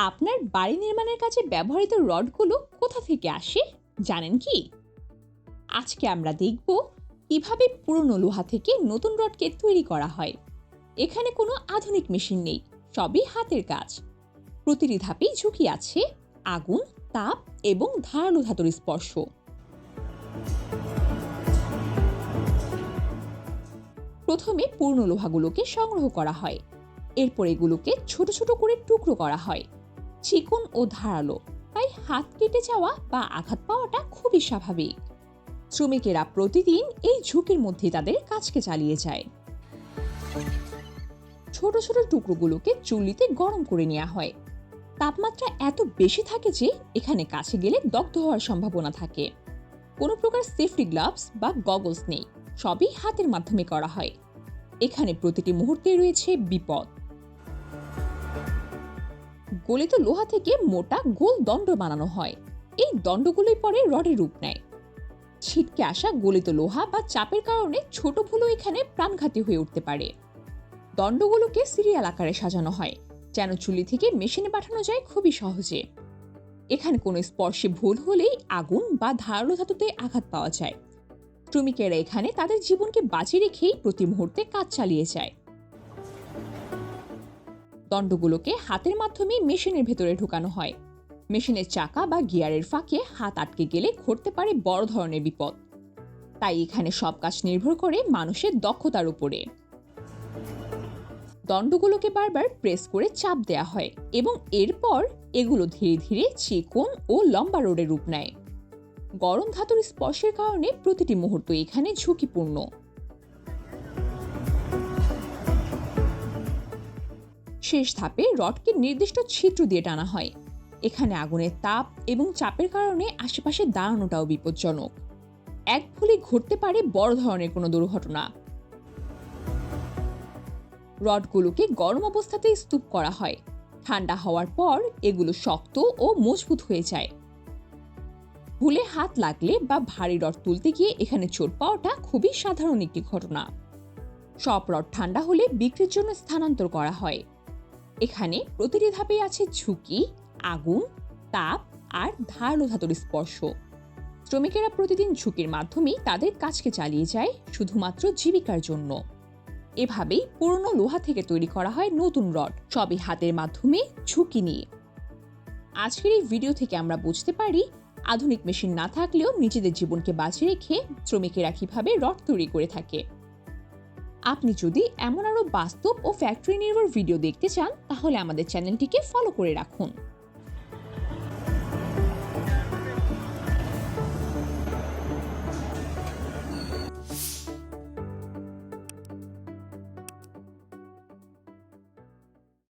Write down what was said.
আপনার বাড়ি নির্মাণের কাজে ব্যবহৃত রডগুলো কোথা থেকে আসে, জানেন কি? আজকে আমরা দেখব কীভাবে পুরনো লোহা থেকে নতুন রডকে তৈরি করা হয়। এখানে কোনো আধুনিক মেশিন নেই, সবই হাতের কাজ। প্রতিটি ধাপেই ঝুঁকি আছে, আগুন, তাপ এবং ধারালো ধাতুর স্পর্শ। প্রথমে পূর্ণ লোহাগুলোকে সংগ্রহ করা হয়। এরপর এগুলোকে ছোট ছোট করে টুকরো করা হয়। চিকন ও ধারালো, তাই হাত কেটে যাওয়া বা আঘাত পাওয়াটা খুবই স্বাভাবিক। শ্রমিকেরা প্রতিদিন এই ঝুঁকির মধ্যে তাদের কাজকে চালিয়ে যায়। ছোট ছোট টুকরোগুলোকে চুল্লিতে গরম করে নেওয়া হয়। তাপমাত্রা এত বেশি থাকে যে এখানে কাছে গেলে দগ্ধ হওয়ার সম্ভাবনা থাকে। কোনো প্রকার সেফটি গ্লাভস বা গগলস নেই, সবই হাতের মাধ্যমে করা হয়। এখানে প্রতিটি মুহূর্তে রয়েছে বিপদ। গলিত লোহা থেকে মোটা গোল দণ্ড বানানো হয়। এই দণ্ডগুলোই পরে রডের রূপ নেয়। ছিটকে আসা গলিত লোহা বা চাপের কারণে ছোট ভুলও এখানে প্রাণঘাতী হয়ে উঠতে পারে। দণ্ডগুলোকে সিরিয়াল আকারে সাজানো হয়, যেন চুলি থেকে মেশিনে পাঠানো যায় খুবই সহজে। এখানে কোনো স্পর্শে ভুল হলেই আগুন বা ধারালো ধাতুতে আঘাত পাওয়া যায়। শ্রমিকেরা এখানে তাদের জীবনকে বাঁচিয়ে রেখেই প্রতি মুহূর্তে কাজ চালিয়ে যায়। দণ্ডগুলোকে হাতের মাধ্যমে মেশিনের ভেতরে ঢোকানো হয়। মেশিনের চাকা বা গিয়ারের ফাঁকে হাত আটকে গেলে ঘটতে পারে বড় ধরনের বিপদ। তাই এখানে সব কাজ নির্ভর করে মানুষের দক্ষতার উপরে। দণ্ডগুলোকে বারবার প্রেস করে চাপ দেয়া হয় এবং এরপর এগুলো ধীরে ধীরে চিকন ও লম্বা রোডের রূপ নেয়। গরম ধাতুর স্পর্শের কারণে প্রতিটি মুহূর্ত এখানে ঝুঁকিপূর্ণ। শেষ ধাপে রডকে নির্দিষ্ট ছিদ্র দিয়ে টানা হয়। এখানে আগুনের তাপ এবং চাপের কারণে আশেপাশে দাঁড়ানোটাও বিপজ্জনক। এক ভুলে ঘটতে পারে বড় ধরনের কোনো দুর্ঘটনা। রডগুলোকে গরম অবস্থাতেই স্তূপ করা হয়। ঠান্ডা হওয়ার পর এগুলো শক্ত ও মজবুত হয়ে যায়। ভুলে হাত লাগলে বা ভারী রড তুলতে গিয়ে এখানে চোট পাওয়াটা খুবই সাধারণ একটি ঘটনা। সব রড ঠান্ডা হলে বিক্রির জন্য স্থানান্তর করা হয়। এখানে প্রতিটি ধাপে আছে ঝুঁকি, আগুন, তাপ আর ধারালো ধাতুর স্পর্শ। শ্রমিকেরা প্রতিদিন ঝুঁকির মাধ্যমেই তাদের কাজকে চালিয়ে যায় শুধুমাত্র জীবিকার জন্য। এভাবেই পুরনো লোহা থেকে তৈরি করা হয় নতুন রড, সবই হাতের মাধ্যমে ঝুঁকি নিয়ে। আজকের এই ভিডিও থেকে আমরা বুঝতে পারি, আধুনিক মেশিন না থাকলেও নিজেদের জীবনকে বাঁচিয়ে রেখে শ্রমিকেরা কীভাবে রড তৈরি করে থাকে। আপনি যদি এমন আরও বাস্তব ও ফ্যাক্টরি নির্ভর ভিডিও দেখতে চান, তাহলে আমাদের চ্যানেলটিকে ফলো করে রাখুন।